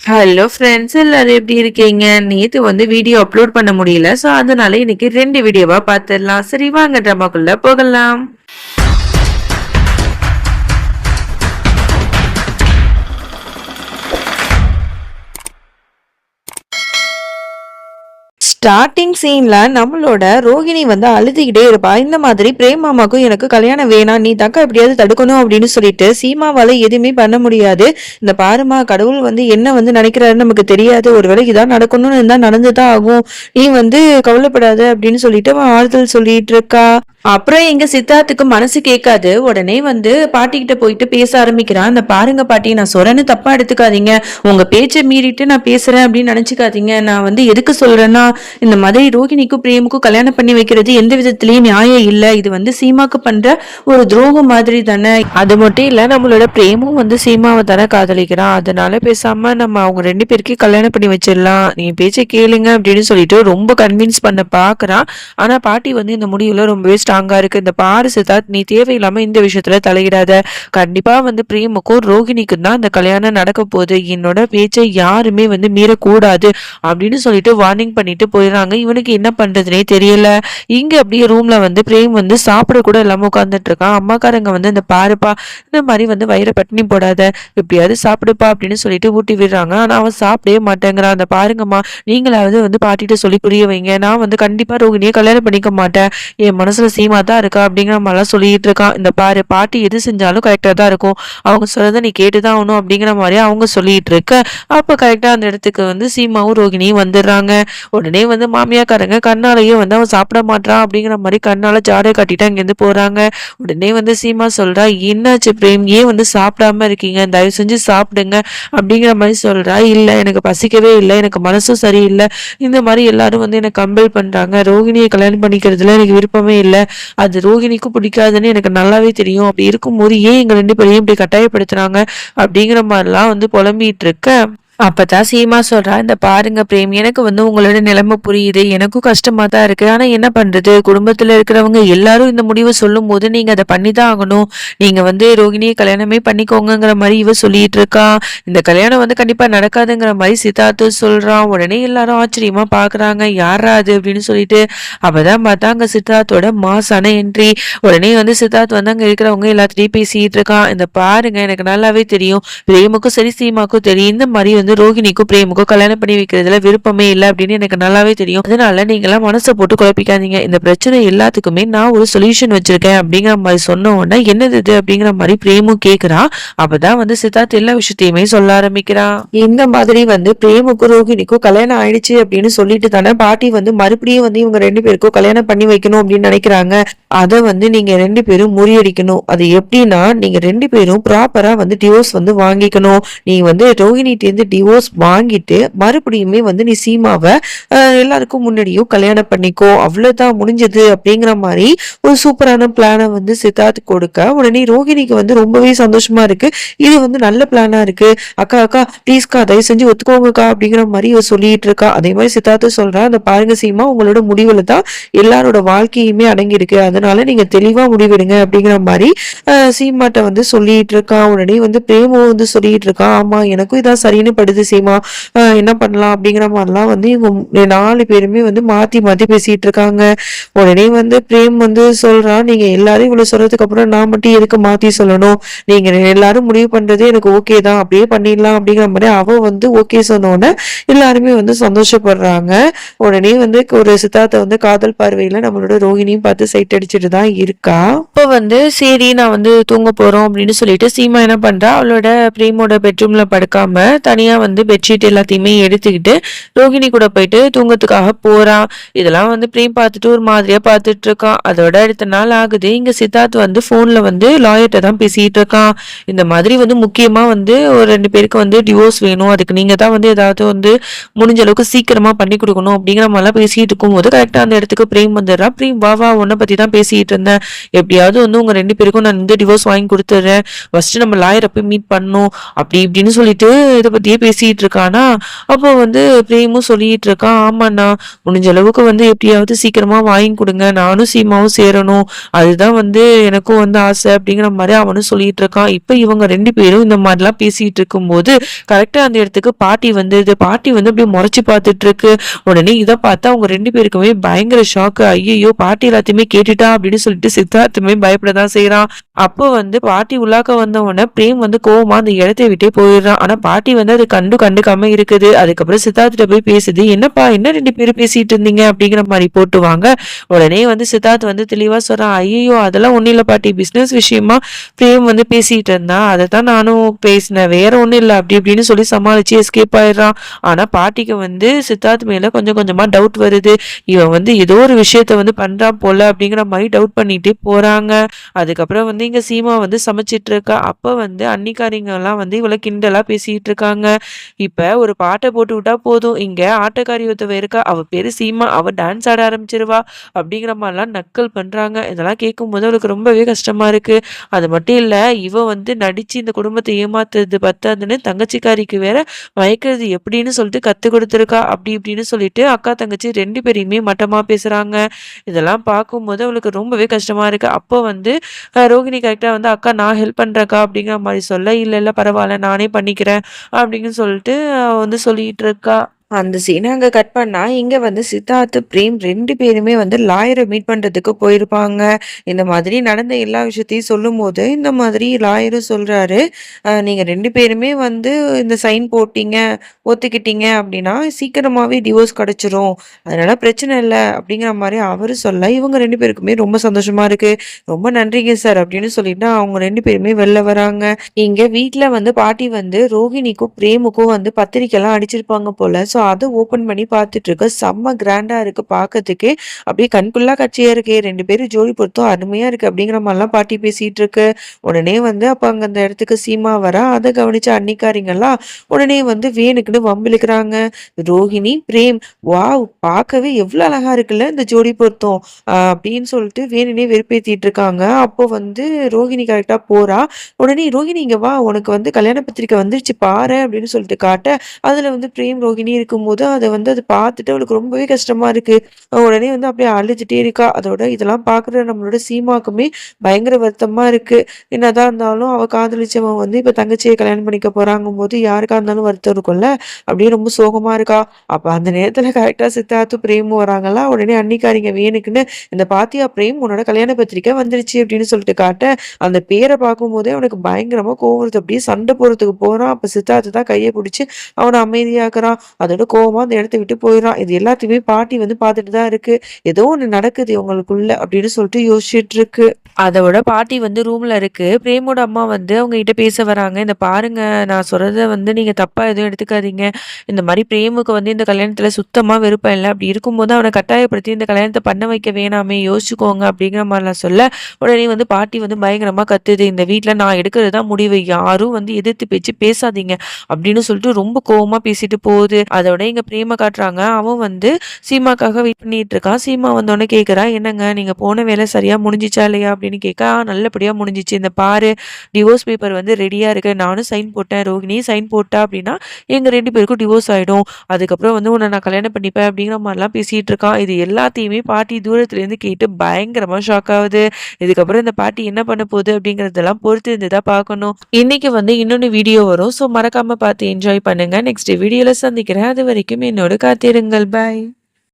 Hello friends எல்லாரும் எப்படி இருக்கீங்க? நேத்து வந்து வீடியோ அப்லோட் பண்ண முடியல ஸோ அதனால இன்னைக்கு ரெண்டு வீடியோவா பார்த்துடலாம் சரி வாங்க ட்ரமாக்குள்ள போகலாம். ஸ்டார்டிங் சீன்ல நம்மளோட ரோகிணி வந்து அழுதுகிட்டே இருப்பா. இந்த மாதிரி பிரேம் மாமாக்கும் எனக்கு கல்யாணம் வேணாம். நீ தக்கா எப்படியாவது தடுக்கணும் அப்படின்னு சொல்லிட்டு சீமாவால எதுவுமே பண்ண முடியாது. இந்த பாருமா கடவுள் வந்து என்ன வந்து நினைக்கிறாருன்னு நமக்கு தெரியாது. ஒருவேளை இதான் நடக்கணும்னு இருந்தா நடந்துதான் ஆகும். நீ வந்து கவலைப்படாத அப்படின்னு சொல்லிட்டு அவன் ஆறுதல் சொல்லிட்டு இருக்கா. அப்புறம் எங்க சித்தார்த்துக்கு மனசு கேட்காது. உடனே வந்து பாட்டி கிட்ட போயிட்டு பேச ஆரம்பிக்கிறான். அந்த பாருங்க பாட்டி நான் சொல்றேன்னு தப்பா எடுத்துக்காதீங்க. உங்க பேச்சை மீறிட்டு நான் பேசுறேன் அப்படின்னு நினைச்சுக்காதீங்க. நான் வந்து எதுக்கு சொல்றேன்னா இந்த மாதிரி ரோகிணிக்கும் பிரேமுக்கும் கல்யாணம் பண்ணி வைக்கிறது எந்த விதத்திலயும் நியாயம் இல்ல. இது வந்து சீமாக்கு பண்ற ஒரு துரோகம் மாதிரி தானே. அது மட்டும் இல்ல நம்மளோட பிரேமும் வந்து சீமாவை தானே காதலிக்கிறான். அதனால பேசாம நம்ம அவங்க ரெண்டு பேருக்கும் கல்யாணம் பண்ணி வச்சிடலாம். நீ பேச்சை கேளுங்க அப்படின்னு சொல்லிட்டு ரொம்ப கன்வின்ஸ் பண்ண பாக்குறான். ஆனா பாட்டி வந்து இந்த முடிவுல ரொம்பவே ஸ்ட்ராங்கா இருக்கு. இந்த பாரு சித்தார்த் நீ தேவையில்லாம இந்த விஷயத்துல தலையிடாத. கண்டிப்பா வந்து பிரேமுக்கும் ரோகிணிக்கும் தான் இந்த கல்யாணம் நடக்க போகுது. என்னோட பேச்சை யாருமே வந்து மீறக்கூடாது அப்படின்னு சொல்லிட்டு வார்னிங் பண்ணிட்டு போயிடுறாங்க. இவனுக்கு என்ன பண்றதுனே தெரியல. இங்க அப்படியே ரூம்ல வந்து பிரேம் வந்து சாப்பிட கூட இல்லாம உட்காந்துட்டு இருக்கான். அம்மாக்காரங்க வந்து இந்த பாருப்பா இந்த மாதிரி வந்து வயிறை பட்டினி போடாத. எப்படியாவது சாப்பிடுப்பா அப்படின்னு சொல்லிட்டு ஊட்டி விடுறாங்க. ஆனா அவன் சாப்பிடவே மாட்டேங்கிறான். அந்த பாருங்கம்மா நீங்களாவது வந்து பாட்டிட்டு சொல்லி புரிய வைங்க. நான் வந்து கண்டிப்பா ரோகிணியை கல்யாணம் பண்ணிக்க மாட்டேன். என் மனசுல சீமா தான் இருக்கா அப்படிங்கிற மாதிரிலாம் சொல்லிட்டு இருக்கான். இந்த பாரு பாட்டி எது செஞ்சாலும் கரெக்டாக தான் இருக்கும். அவங்க சொல்கிறத நீ கேட்டு தான் ஆகணும் அப்படிங்கிற மாதிரி அவங்க சொல்லிட்டு இருக்க. அப்போ கரெக்டாக அந்த இடத்துக்கு வந்து சீமாவும் ரோகிணியும் வந்துடுறாங்க. உடனே வந்து மாமியாக்காரங்க கண்ணாலேயே வந்து அவன் சாப்பிட மாட்டான் அப்படிங்கிற மாதிரி கண்ணால் ஜாடை கட்டிட்டு அங்கேருந்து போகிறாங்க உடனே வந்து சீமா சொல்கிறா என்னாச்சு பிரேம்? ஏன் வந்து சாப்பிடாம இருக்கீங்க? தயவு செஞ்சு சாப்பிடுங்க அப்படிங்கிற மாதிரி சொல்கிறா இல்லை எனக்கு பசிக்கவே இல்லை. எனக்கு மனசும் சரியில்லை. இந்த மாதிரி எல்லாரும் வந்து எனக்கு கம்பல் பண்ணுறாங்க ரோகிணியை கல்யாணம் பண்ணிக்கிறதுல எனக்கு விருப்பமே இல்லை. அது ரோகிணிக்கும் பிடிக்காதுன்னு எனக்கு நல்லாவே தெரியும். அப்படி இருக்கும்போது ஏன் எங்கள் ரெண்டு பேரையும் இப்படி கட்டாயப்படுத்துறாங்க? அப்படிங்கிற மாதிரிலாம் வந்து புலம்பிட்டு இருக்க. அப்பதான் சீமா சொல்றா இந்த பாருங்க பிரேம் எனக்கு வந்து உங்களோட நிலைமை புரியுது எனக்கும் கஷ்டமா தான் இருக்கு. ஆனா என்ன பண்றது? குடும்பத்துல இருக்கிறவங்க எல்லாரும் இந்த முடிவை சொல்லும் போது நீங்க அதை பண்ணிதான் ஆகணும். நீங்க வந்து ரோகிணியை கல்யாணமே பண்ணிக்கோங்கங்கிற மாதிரி இவ சொல்லிட்டு இருக்கா. இந்த கல்யாணம் வந்து கண்டிப்பா நடக்காதுங்கிற மாதிரி சித்தார்த்து சொல்றான் உடனே எல்லாரும் ஆச்சரியமா பாக்குறாங்க. யாரா அது? அப்படின்னு சொல்லிட்டு அப்பதான் பார்த்தா அங்க சித்தார்த்தோட மாசான என்ட்ரி உடனே வந்து சித்தார்த் வந்து அங்க இருக்கிறவங்க எல்லாத்திட்டையும் பேசிட்டு இருக்கான் இந்த பாருங்க எனக்கு நல்லாவே தெரியும். பிரேமுக்கும் சரி சீமாக்கும் தெரியும். இந்த மாதிரி வந்து ரோஹிணிக்கும் பிரேமுக்கும் கல்யாணம் பண்ணி வைக்கிறதுல விருப்பமே இல்லை அப்படின்னு எனக்கு நல்லாவே தெரியும். அதனால நீங்களாம் மனசை போட்டு குழப்பிக்காதீங்க. இந்த பிரச்சனை எல்லாத்துக்குமே நான் ஒரு சொல்யூஷன் வச்சிருக்கேன் அப்படிங்கிற மாதிரி சொன்ன உடனே என்னது இது அப்படிங்கிற மாதிரி பிரேமும் கேக்குறான் அப்பதான் வந்து சித்தார்த் எல்லா விஷயத்தையுமே சொல்ல ஆரம்பிக்கிறான் இந்த மாதிரி வந்து பிரேமுக்கும் ரோஹிணிக்கும் கல்யாணம் ஆயிடுச்சு அப்படின்னு சொல்லிட்டு தானே பாட்டி வந்து மறுபடியும் வந்து இவங்க ரெண்டு பேருக்கும் கல்யாணம் பண்ணி வைக்கணும் அப்படின்னு நினைக்கிறாங்க. அதை வந்து நீங்க ரெண்டு பேரும் முறியடிக்கணும். அது எப்படின்னா நீங்க ரெண்டு பேரும் ப்ராப்பரா வந்து டிவோர்ஸ் வந்து வாங்கிக்கணும். நீ வந்து ரோஹிணிட்டேருந்து டிவோர்ஸ் வாங்கிட்டு மறுபடியுமே வந்து நீ சீமாவை எல்லாருக்கும் முன்னாடியும் கல்யாணம் பண்ணிக்கோ அவ்வளவுதான் முடிஞ்சது அப்படிங்கிற மாதிரி ஒரு சூப்பரான பிளானை வந்து சித்தார்த் கொடுக்க உடனே ரோஹிணிக்கு வந்து ரொம்பவே சந்தோஷமா இருக்கு. இது வந்து நல்ல பிளானா இருக்கு. அக்கா அக்கா ப்ளீஸ்க்கா தயவு செஞ்சு ஒத்துக்கோங்கக்கா அப்படிங்கிற மாதிரி இவர் சொல்லிட்டு இருக்கா. அதே மாதிரி சித்தார்த்து சொல்றேன் அந்த பாருங்க சீமா உங்களோட முடிவுல தான் எல்லாரோட வாழ்க்கையுமே அடங்கி இருக்கு அதனால நீங்க தெளிவா முடிவெடுங்க அப்படிங்கிற மாதிரி சீமாட்ட வந்து சொல்லிட்டு இருக்கா. உடனே வந்து பிரேமோ வந்து சொல்லிட்டு இருக்கா. ஆமா எனக்கும் இதான் சரின்னு படுது சீமா. என்ன பண்ணலாம் அப்படிங்கிற மாதிரிலாம் வந்து இவங்க நாலு பேருமே வந்து மாற்றி மாற்றி பேசிகிட்டு இருக்காங்க. உடனே வந்து பிரேம் வந்து சொல்கிறான் நீங்கள் எல்லாரும் இவ்வளோ சொல்கிறதுக்கு அப்புறம் நான் மட்டும் எதுக்கு மாற்றி சொல்லணும்? நீங்கள் எல்லாரும் முடிவு பண்ணுறது எனக்கு ஓகே தான். அப்படியே பண்ணிடலாம். அப்படிங்கிற மாதிரி அவள் வந்து ஓகே சொன்னோன்னே எல்லாருமே வந்து சந்தோஷப்படுறாங்க. உடனே வந்து ஒரு சித்தார்த்தை வந்து காதல் பார்வையில் நம்மளோட ரோஹிணியும் பார்த்து சைட் அடிச்சுட்டு தான் இருக்கா. இப்போ வந்து சரி நான் வந்து தூங்க போகிறோம் அப்படின்னு சொல்லிட்டு சீமா என்ன பண்ணுறா அவளோட பிரேமோட படுக்காமல் படுக்காம தனியாக வந்து பெட்ஷீட் எல்லாத்தையுமே எடுத்துக்கிட்டு ரோகிணி கூட போயிட்டு தூங்கத்துக்காக போகிறான் இதெல்லாம் வந்து பிரேம் பார்த்துட்டு ஒரு மாதிரியாக பார்த்துட்டு இருக்கான் அதோட அடுத்த நாள் ஆகுது. இங்கே சித்தார்த் வந்து ஃபோனில் வந்து லாயர்கிட்ட தான் பேசிகிட்டு இருக்கான் இந்த மாதிரி வந்து முக்கியமாக வந்து ஒரு ரெண்டு பேருக்கு வந்து டிவோர்ஸ் வேணும். அதுக்கு நீங்கள் தான் வந்து ஏதாவது வந்து முடிஞ்ச அளவுக்கு சீக்கிரமாக பண்ணி கொடுக்கணும் அப்படிங்கிற மாதிரிலாம் பேசிகிட்டு இருக்கும்போது கரெக்டாக அந்த இடத்துக்கு பிரேம் வந்துடுறான் பிரேம் வா வா உன்னை பற்றி தான் பேசிகிட்டு இருந்தேன். எப்படியாவது வந்து உங்கள் ரெண்டு பேருக்கும் நான் வந்து டிவோர்ஸ் வாங்கி கொடுத்துட்றேன். ஃபஸ்ட்டு நம்ம லாயரை போய் மீட் பண்ணணும். அப்படி இப்படின்னு சொல்லிட்டு இதை பற்றியே பேசிட்டு இருக்கானா அப்போ வந்து பிரேமும் சொல்லிட்டு இருக்கான் ஆமாண்ணா முடிஞ்ச அளவுக்கு வந்து எப்படியாவது சீக்கிரமா வாங்கி கொடுங்க. நானும் சீமாவும் சேரணும். அதுதான் வந்து எனக்கும் வந்து ஆசை அப்படிங்கிற மாதிரி அவனும் சொல்லிட்டு இருக்கான் இப்ப இவங்க ரெண்டு பேரும் இந்த மாதிரிலாம் பேசிட்டு இருக்கும்போது கரெக்டா அந்த இடத்துக்கு பாட்டி வந்து பாட்டி வந்து அப்படியே முறைச்சு பார்த்துட்டு இருக்கு உடனே இதை பார்த்தா அவங்க ரெண்டு பேருக்குமே பயங்கர ஷாக்கு ஐயோ பாட்டி எல்லாத்தையுமே கேட்டுட்டா அப்படின்னு சொல்லிட்டு சித்தார்த்துமே பயப்படதான் செய்யறான் அப்போ வந்து பாட்டி உள்ளாக்க வந்த உடனே பிரேம் வந்து கோவமா அந்த இடத்தை விட்டே போயிடுறான். ஆனா பாட்டி வந்து அது கண்டு கண்டுக்காம இருக்குது. அதுக்கப்புறம் சித்தார்த்திட்ட போய் பேசுது. என்னப்பா என்ன ரெண்டு பேரும் பேசிட்டு இருந்தீங்க? அப்படிங்கிற மாதிரி போட்டுவாங்க உடனே வந்து சித்தார்த் வந்து தெளிவா சொல்றான். ஐயோ அதெல்லாம் ஒண்ணும் இல்ல பாட்டி பிசினஸ் விஷயமா? பிரேம் வந்து பேசிட்டு இருந்தான் அதை தான் நானும் பேசினேன். வேற ஒண்ணும் இல்ல. அப்படி இப்படின்னு சொல்லி சமாளிச்சு எஸ்கேப் ஆயிடுறான். ஆனா பாட்டிக்கு வந்து சித்தார்த் மேல கொஞ்சம் கொஞ்சமா டவுட் வருது. இவன் வந்து ஏதோ ஒரு விஷயத்த வந்து பண்றான் போல அப்படிங்கிற மாதிரி டவுட் பண்ணிட்டே போறாங்க. அதுக்கப்புறம் வந்து இங்க சீமா வந்து சமைச்சிட்டு இருக்கா அப்போ வந்து அன்னிக்காரிங்கெல்லாம் வந்து இவளை கிண்டலாக பேசிக்கிட்டு இருக்காங்க இப்போ ஒரு பாட்டை போட்டு விட்டா போதும். இங்கே ஆட்டக்காரி ஒருத்தவ இருக்கா. அவ பேர் சீமா. அவள் டான்ஸ் ஆட ஆரம்பிச்சிருவா. அப்படிங்கிற மாதிரிலாம் நக்கல் பண்ணுறாங்க இதெல்லாம் கேட்கும் போது அவளுக்கு ரொம்பவே கஷ்டமாக இருக்கு. அது மட்டும் இல்லை இவ வந்து நடித்து இந்த குடும்பத்தை ஏமாத்துறது பத்தாதுன்னு தங்கச்சிக்காரிக்கு வேற மயக்கிறது எப்படின்னு சொல்லிட்டு கற்றுக் கொடுத்துருக்கா. அப்படி இப்படின்னு சொல்லிட்டு அக்கா தங்கச்சி ரெண்டு பேரையுமே மட்டமாக பேசுகிறாங்க இதெல்லாம் பார்க்கும்போது அவளுக்கு ரொம்பவே கஷ்டமாக இருக்கு. அப்போ வந்து ரோகிணி கரெக்டாக வந்து அக்கா நான் ஹெல்ப் பண்ணுறக்கா அப்படிங்கிற மாதிரி சொல்ல இல்லை இல்லை பரவாயில்ல நானே பண்ணிக்கிறேன் அப்படின்னு சொல்லிட்டு வந்து சொல்லிகிட்டு இருக்கா. அந்த சீனை அங்கே கட் பண்ணால் இங்கே வந்து சித்தார்த், பிரேம் ரெண்டு பேருமே வந்து லாயரை மீட் பண்ணுறதுக்கு போயிருப்பாங்க. இந்த மாதிரி நடந்த எல்லா விஷயத்தையும் சொல்லும்போது, இந்த மாதிரி லாயரும் சொல்கிறாரு நீங்கள் ரெண்டு பேருமே வந்து இந்த சைன் போட்டீங்க, ஒத்துக்கிட்டீங்க அப்படின்னா, சீக்கிரமாகவே டிவோர்ஸ் கிடச்சிரும் அதனால பிரச்சனை இல்லை அப்படிங்கிற மாதிரி அவர் சொல்ல, இவங்க ரெண்டு பேருக்குமே ரொம்ப சந்தோஷமாக இருக்குது "ரொம்ப நன்றிங்க சார்." அப்படின்னு சொல்லிட்டு அவங்க ரெண்டு பேருமே வெளில வராங்க. இங்கே வீட்டில் வந்து பாட்டி வந்து ரோஹிணிக்கும், பிரேமுக்கும் வந்து பத்திரிக்கைலாம் அடிச்சிருப்பாங்க போல் ஸோ ஸோ அதை ஓப்பன் பண்ணி பார்த்துட்டு இருக்கு செம்ம கிராண்டா இருக்கு பார்க்கறதுக்கே. அப்படியே கண்குள்ளா காட்சியா இருக்கே. ரெண்டு பேரும் ஜோடி பொருத்தம் அருமையா இருக்கு அப்படிங்கிற மாதிரிலாம் பாட்டி பேசிட்டு இருக்கு உடனே வந்து அப்ப அங்க அந்த இடத்துக்கு சீமா வரா. அதை கவனிச்ச அன்னிக்காரிங்கெல்லாம் உடனே வந்து வேணுக்குன்னு வம்பிழுக்கிறாங்க. ரோஹிணி பிரேம் வாவ் பார்க்கவே எவ்வளவு அழகா இருக்குல்ல இந்த ஜோடி பொருத்தம். அப்படின்னு சொல்லிட்டு வேணுனே வெறுப்பேத்திட்டு இருக்காங்க அப்போ வந்து ரோஹிணி கரெக்டா போறா. உடனே ரோஹிணி இங்க வா. உனக்கு வந்து கல்யாண பத்திரிக்கை வந்துருச்சு. பாரு. அப்படின்னு சொல்லிட்டு காட்ட. அதுல வந்து பிரேம் ரோஹிணி இருக்கும்போது அதை வந்து அதை பார்த்துட்டு அவளுக்கு ரொம்பவே கஷ்டமா இருக்கு. உடனே வந்து அப்படியே அழுதுட்டே இருக்கா. அதோட இதெல்லாம் பார்க்குற நம்மளோட சீமாக்குமே பயங்கர வருத்தமா இருக்கு. என்னதான் இருந்தாலும் அவ காதலிச்சவன் வந்து இப்ப தங்கச்சியை கல்யாணம் பண்ணிக்க போறாங்கும் போது யாருக்கா இருந்தாலும் வருத்தம் இருக்கும்ல? அப்படியே ரொம்ப சோகமா இருக்கா. அப்ப அந்த நேரத்துல கரெக்டா சித்தார்த்து பிரேமும் வராங்களா உடனே அன்னிக்காரிங்க வேணுக்குன்னு இந்த பாத்தியா பிரேம் உன்னோட கல்யாண பத்திரிக்கை வந்துருச்சு அப்படின்னு சொல்லிட்டு காட்ட அந்த பேரை பார்க்கும் போதே அவனுக்கு பயங்கரமா கோவம் அப்படியே சண்டை போறதுக்கு போறான். அப்ப சித்தார்த்து தான் கையை பிடிச்சி அவனை அமைதியாக்குறான். அது அதோட கோபமாக அந்த இடத்த விட்டு போயிடறான். இது எல்லாத்தையுமே பாட்டி வந்து பார்த்துட்டு தான் இருக்கு. ஏதோ ஒன்று நடக்குது இவங்களுக்குள்ள அப்படின்னு சொல்லிட்டு யோசிச்சுட்டு இருக்கு. அதோட பாட்டி வந்து ரூம்ல இருக்கு. பிரேமோட அம்மா வந்து அவங்க கிட்ட பேச வராங்க. இந்த பாருங்க நான் சொல்றத வந்து நீங்க தப்பா எதுவும் எடுத்துக்காதீங்க. இந்த மாதிரி பிரேமுக்கு வந்து இந்த கல்யாணத்துல சுத்தமா விருப்பம் இல்லை. அப்படி இருக்கும்போது அவனை கட்டாயப்படுத்தி இந்த கல்யாணத்தை பண்ண வைக்க வேணாமே யோசிச்சுக்கோங்க அப்படிங்கிற மாதிரிலாம் சொல்ல உடனே வந்து பாட்டி வந்து பயங்கரமா கத்துது. இந்த வீட்டுல நான் எடுக்கிறது தான் முடிவு. யாரும் வந்து எதிர்த்து பேச்சு பேசாதீங்க அப்படின்னு சொல்லிட்டு ரொம்ப கோவமா பேசிட்டு போகுது. அதோட இங்கே பிரேம காட்டுறாங்க. அவன் வந்து சீமாக்காக வெயிட் பண்ணிட்டு இருக்கான். சீமா வந்தோடனே கேட்குறா என்னங்க நீங்கள் போன வேலை சரியாக முடிஞ்சிச்சா இல்லையா? அப்படின்னு கேட்க நல்லபடியாக முடிஞ்சிச்சு. இந்த பாரு டிவோர்ஸ் பேப்பர் வந்து ரெடியாக இருக்கு. நானும் சைன் போட்டேன். ரோஹினி சைன் போட்டா அப்படின்னா எங்கள் ரெண்டு பேருக்கும் டிவோர்ஸ் ஆகிடும் அதுக்கப்புறம் வந்து உன்னை நான் கல்யாணம் பண்ணிப்பேன் அப்படிங்கிற மாதிரிலாம் பேசிகிட்டு இருக்கான். இது எல்லாத்தையுமே பாட்டி தூரத்துலேருந்து கேட்டு பயங்கரமாக ஷாக் ஆகுது. இதுக்கப்புறம் இந்த பாட்டி என்ன பண்ண போகுது அப்படிங்கிறதெல்லாம் பொறுத்து இருந்துதான் பார்க்கணும். இன்னைக்கு வந்து இன்னொன்று வீடியோ வரும். ஸோ மறக்காமல் பார்த்து என்ஜாய் பண்ணுங்க. நெக்ஸ்ட் வீடியோவில் சந்திக்கிறேன். அது வரைக்கும் என்னோடு காத்திருங்கள். பாய்